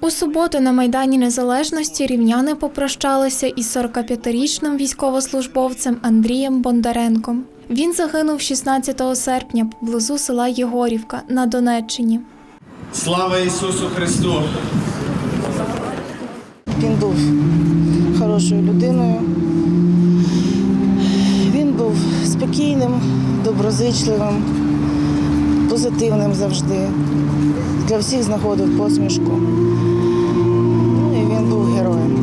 У суботу на Майдані Незалежності рівняни попрощалися із 45-річним військовослужбовцем Андрієм Бондаренком. Він загинув 16 серпня поблизу села Єгорівка на Донеччині. Слава Ісусу Христу! Він був хорошою людиною. Він був спокійним, доброзичливим, позитивним завжди. Для всіх знаходив посмішку. Ну і він був героєм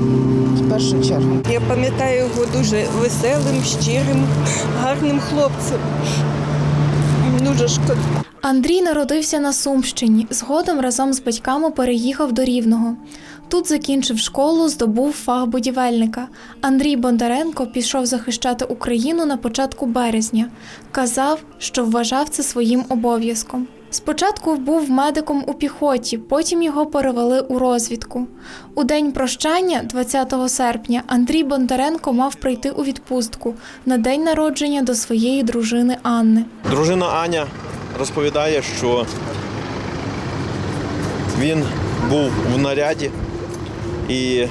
в першу чергу. Я пам'ятаю його дуже веселим, щирим, гарним хлопцем. Дуже шкода. Андрій народився на Сумщині. Згодом разом з батьками переїхав до Рівного. Тут закінчив школу, здобув фах будівельника. Андрій Бондаренко пішов захищати Україну на початку березня. Казав, що вважав це своїм обов'язком. Спочатку був медиком у піхоті, потім його перевели у розвідку. У день прощання, 20 серпня, Андрій Бондаренко мав прийти у відпустку на день народження до своєї дружини Анни. Дружина Аня розповідає, що він був в наряді і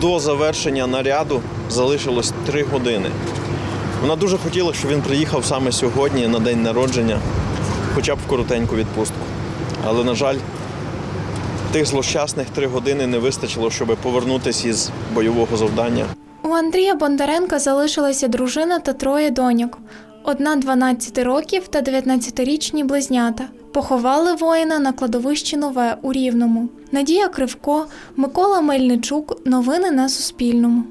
до завершення наряду залишилось три години. Вона дуже хотіла, щоб він приїхав саме сьогодні на день народження, хоча б в коротеньку відпустку. Але, на жаль, тих злощасних три години не вистачило, щоб повернутися із бойового завдання. У Андрія Бондаренка залишилася дружина та троє доньок. Одна 12 років та 19-річні близнята. Поховали воїна на кладовищі Нове у Рівному. Надія Кривко, Микола Мельничук. Новини на Суспільному.